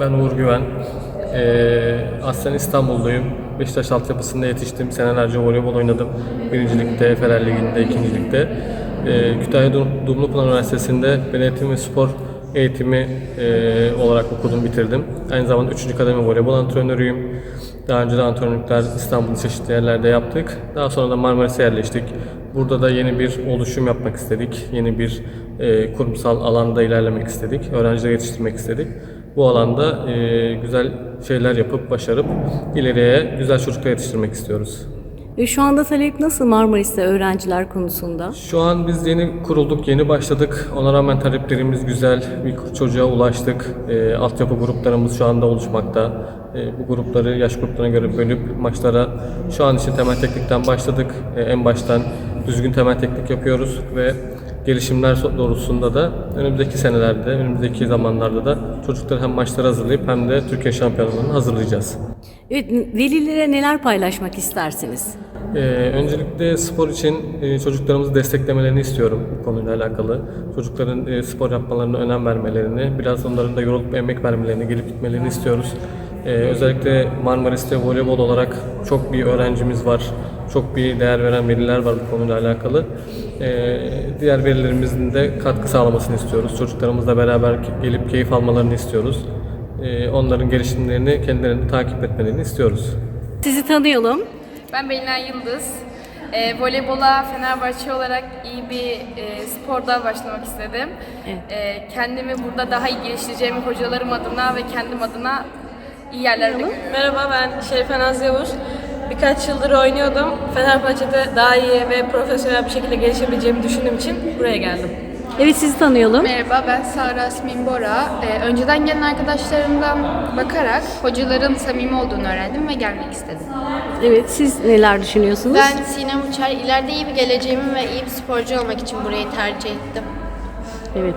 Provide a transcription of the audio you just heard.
Ben Uğur Güven. Ee, aslen İstanbulluyum. Beşiktaş altyapısında yetiştim. Senelerce voleybol oynadım. Birinci ligde, Efeler Ligi'nde, ikinci ligde. Ee, Kütahya Dum- Dumlupınar Üniversitesi'nde eğitimi ve spor eğitimi e, olarak okudum, bitirdim. Aynı zamanda 3. kademe voleybol antrenörüyüm. Daha önce de antrenörlükler İstanbul'un çeşitli yerlerde yaptık. Daha sonra da Marmaris'e yerleştik. Burada da yeni bir oluşum yapmak istedik. Yeni bir e, kurumsal alanda ilerlemek istedik. Öğrenciler yetiştirmek istedik. Bu alanda e, güzel şeyler yapıp, başarıp ileriye güzel çocuklar yetiştirmek istiyoruz. Ve şu anda talep nasıl Marmaris'te öğrenciler konusunda? Şu an biz yeni kurulduk, yeni başladık. Ona rağmen taleplerimiz güzel. Bir çocuğa ulaştık. E, altyapı gruplarımız şu anda oluşmakta. E, bu grupları yaş gruplarına göre bölüp maçlara şu an için temel teknikten başladık. E, en baştan düzgün temel teknik yapıyoruz ve gelişimler doğrultusunda da önümüzdeki senelerde, önümüzdeki zamanlarda da çocukları hem maçlara hazırlayıp hem de Türkiye şampiyonalarını hazırlayacağız. Evet, velilere neler paylaşmak istersiniz? Ee, öncelikle spor için e, çocuklarımızı desteklemelerini istiyorum bu konuyla alakalı. Çocukların e, spor yapmalarına önem vermelerini, biraz onların da yorulup emek vermelerini, gelip gitmelerini istiyoruz. Ee, özellikle Marmaris'te voleybol olarak çok bir öğrencimiz var. Çok bir değer veren veliler var bu konuyla alakalı. Ee, diğer velilerimizin de katkı sağlamasını istiyoruz. Çocuklarımızla beraber gelip keyif almalarını istiyoruz. Ee, onların gelişimlerini kendilerini takip etmelerini istiyoruz. Sizi tanıyalım. Ben Belinay Yıldız. E, voleybola Fenerbahçe olarak iyi bir e, sporda başlamak istedim. E, kendimi burada daha iyi geliştireceğimi hocalarım adına ve kendim adına iyi yerlerde görüyorum. Merhaba ben Şerife Naz Yavuz. Birkaç yıldır oynuyordum. Fenerbahçe'de daha iyi ve profesyonel bir şekilde gelişebileceğimi düşündüğüm için buraya geldim. Evet sizi tanıyalım. Merhaba ben Sara Asmin Bora. Ee, önceden gelen arkadaşlarımdan bakarak hocaların samimi olduğunu öğrendim ve gelmek istedim. Evet siz neler düşünüyorsunuz? Ben Sinem Uçar. İleride iyi bir geleceğimi ve iyi bir sporcu olmak için burayı tercih ettim. Evet.